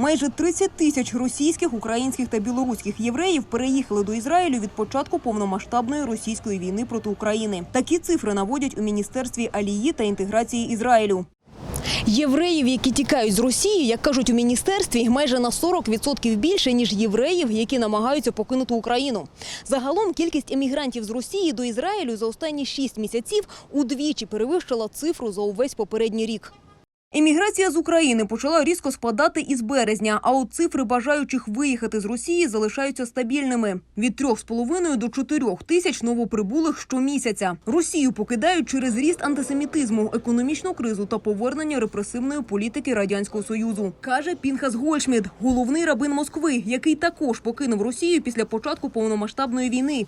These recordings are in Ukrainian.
Майже 30 тисяч російських, українських та білоруських євреїв переїхали до Ізраїлю від початку повномасштабної російської війни проти України. Такі цифри наводять у міністерстві алії та інтеграції Ізраїлю. Євреїв, які тікають з Росії, як кажуть у міністерстві, майже на 40% більше ніж євреїв, які намагаються покинути Україну. Загалом кількість емігрантів з Росії до Ізраїлю за останні 6 місяців удвічі перевищила цифру за увесь попередній рік. Еміграція з України почала різко спадати із березня, а от цифри бажаючих виїхати з Росії залишаються стабільними – від 3,5 до 4 тисяч новоприбулих щомісяця. Росію покидають через ріст антисемітизму, економічну кризу та повернення репресивної політики радянського союзу, каже Пінхас Гольшмід, головний рабин Москви, який також покинув Росію після початку повномасштабної війни.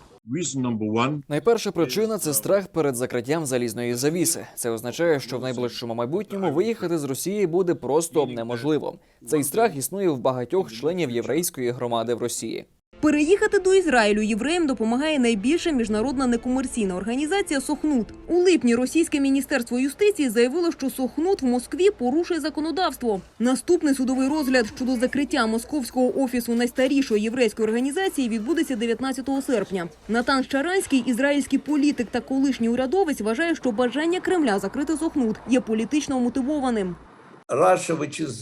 Найперша причина це страх перед закриттям залізної завіси. Це означає, що в найближчому майбутньому виїхати з Росії буде просто неможливо. Цей страх існує в багатьох членів єврейської громади в Росії. Переїхати до Ізраїлю євреям допомагає найбільша міжнародна некомерційна організація Сохнут. У липні російське міністерство юстиції заявило, що Сохнут в Москві порушує законодавство. Наступний судовий розгляд щодо закриття московського офісу найстарішої єврейської організації відбудеться 19 серпня. Натан Щаранський, ізраїльський політик та колишній урядовець, вважає, що бажання Кремля закрити Сохнут є політично мотивованим.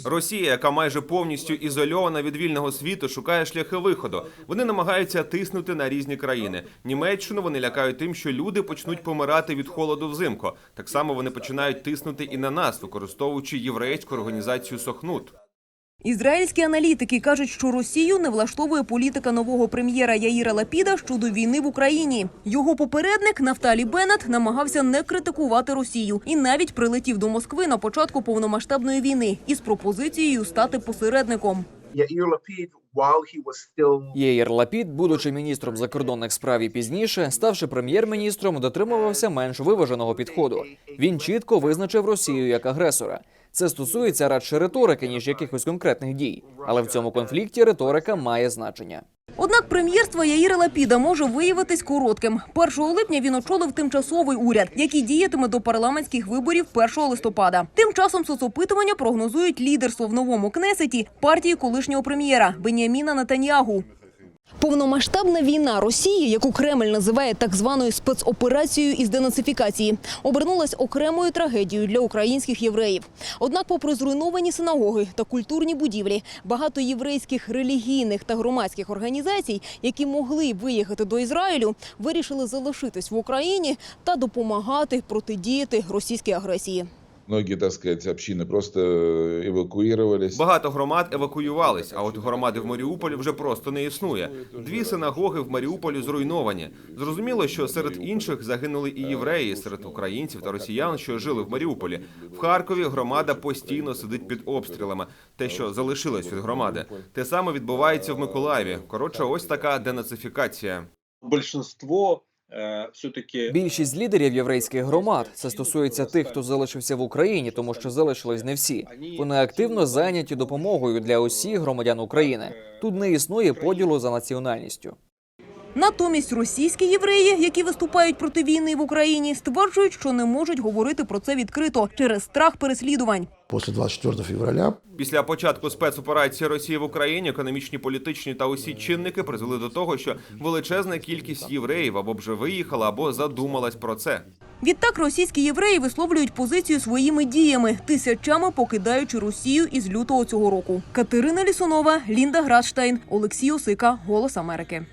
Росія, яка майже повністю ізольована від вільного світу, шукає шляхи виходу. Вони намагаються тиснути на різні країни. Німеччину вони лякають тим, що люди почнуть помирати від холоду взимку. Так само вони починають тиснути і на нас, використовуючи єврейську організацію Сохнут. Ізраїльські аналітики кажуть, що Росію не влаштовує політика нового прем'єра Яїра Лапіда щодо війни в Україні. Його попередник Нафталі Беннет намагався не критикувати Росію і навіть прилетів до Москви на початку повномасштабної війни із пропозицією стати посередником. Єєр Лапід, будучи міністром закордонних справ і пізніше, ставши прем'єр-міністром, дотримувався менш виваженого підходу. Він чітко визначив Росію як агресора. Це стосується радше риторики ніж якихось конкретних дій. Але в цьому конфлікті риторика має значення. Однак прем'єрство Яїра Лапіда може виявитись коротким. 1 липня він очолив тимчасовий уряд, який діятиме до парламентських виборів 1 листопада. Тим часом соцопитування прогнозують лідерство в новому кнесеті партії колишнього прем'єра Беніаміна Нетаньягу. Повномасштабна війна Росії, яку Кремль називає так званою спецоперацією із денацифікації, обернулась окремою трагедією для українських євреїв. Однак, попри зруйновані синагоги та культурні будівлі, багато єврейських релігійних та громадських організацій, які могли виїхати до Ізраїлю, вирішили залишитись в Україні та допомагати протидіяти російській агресії. Многие, так сказать, общины просто э, эвакуировались. Багато громад евакуювались, а от громади в Маріуполі вже просто не існує. Дві синагоги в Маріуполі зруйновані. Зрозуміло, що серед інших загинули і євреї, серед українців та росіян, що жили в Маріуполі. В Харкові громада постійно сидить під обстрілами. Те, що залишилось від громади, те саме відбувається в Миколаєві. Коротше, ось така денацифікація. большинство э, все-таки Більшість лідерів єврейських громад це стосується тих, хто залишився в Україні, тому що залишились не всі. Вони активно зайняті допомогою для усіх громадян України. Тут не існує поділу за національністю. Натомість російські євреї, які виступають проти війни в Україні, стверджують, що не можуть говорити про це відкрито через страх переслідувань. После 24 февраля Після початку спецоперації Росії в Україні економічні, політичні та усі чинники призвели до того, що величезна кількість євреїв або вже виїхала, або задумалась про це. Відтак російські євреї висловлюють позицію своїми діями, тисячами покидаючи Росію із лютого цього року. Катерина Лісунова, Лінда Градштайн, Олексій Осика, Голос Америки.